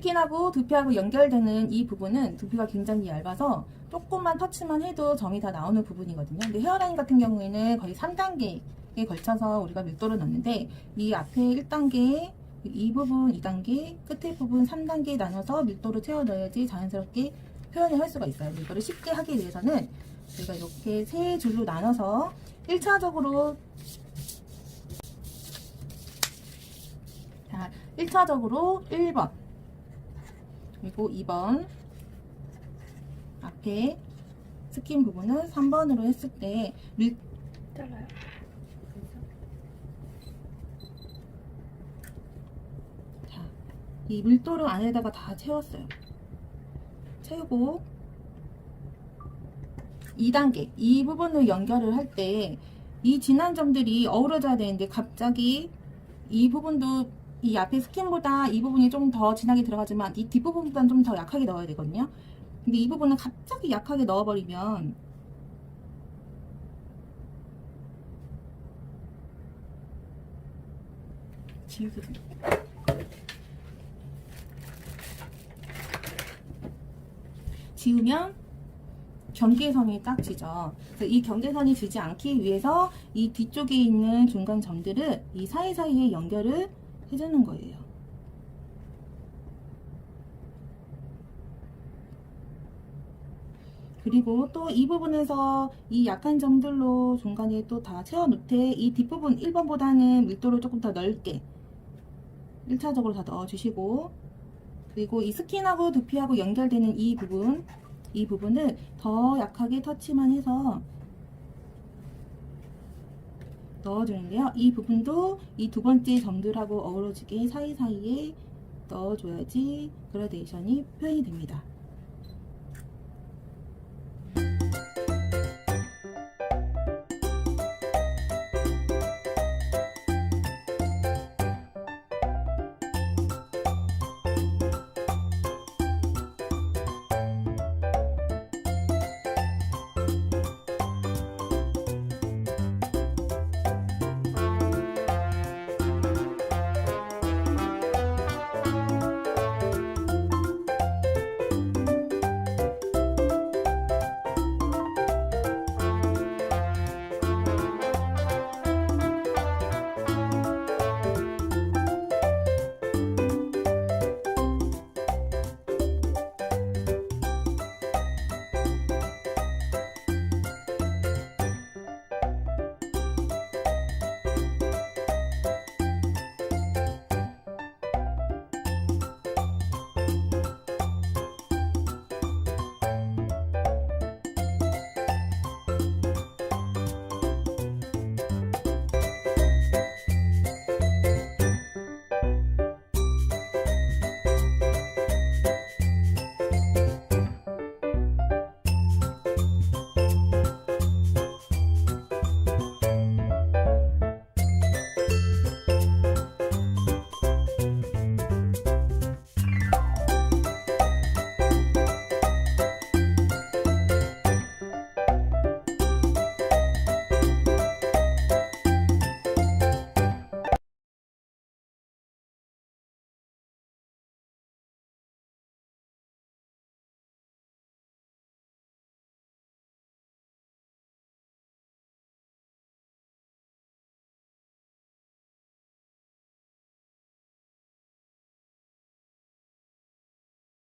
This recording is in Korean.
스킨하고 두피하고 연결되는 이 부분은 두피가 굉장히 얇아서 조금만 터치만 해도 점이 다 나오는 부분이거든요. 근데 헤어라인 같은 경우에는 거의 3단계에 걸쳐서 우리가 밀도를 넣는데 이 앞에 1단계, 이 부분 2단계, 끝에 부분 3단계 나눠서 밀도를 채워 넣어야지 자연스럽게 표현을 할 수가 있어요. 이거를 쉽게 하기 위해서는 저희가 이렇게 세 줄로 나눠서 1차적으로 자, 1차적으로 1번 그리고 2번 앞에 스킨 부분은 3번으로 했을 때 밀, 잘라요. 자, 이 밀도를 안에다가 다 채웠어요. 채우고 2단계 이 부분을 연결을 할 때이 진한 점들이 어우러져야 되는데 갑자기 이 부분도 이 앞에 스킨보다 이 부분이 좀 더 진하게 들어가지만 이 뒷부분보다는 좀 더 약하게 넣어야 되거든요. 근데 이 부분은 갑자기 약하게 넣어버리면 지우개 좀. 지우면 경계선이 딱 지죠. 이 경계선이 지지 않기 위해서 이 뒤쪽에 있는 중간 점들을 이 사이사이에 연결을 해주는 거예요. 그리고 또 이 부분에서 이 약한 점들로 중간에 또 다 채워 놓되 이 뒷부분 1번보다는 밀도를 조금 더 넓게 1차적으로 다 넣어 주시고 그리고 이 스킨하고 두피하고 연결되는 이 부분 이 부분을 더 약하게 터치만 해서 넣어주는데요. 이 부분도 이 두 번째 점들하고 어우러지게 사이사이에 넣어줘야지 그라데이션이 표현이 됩니다.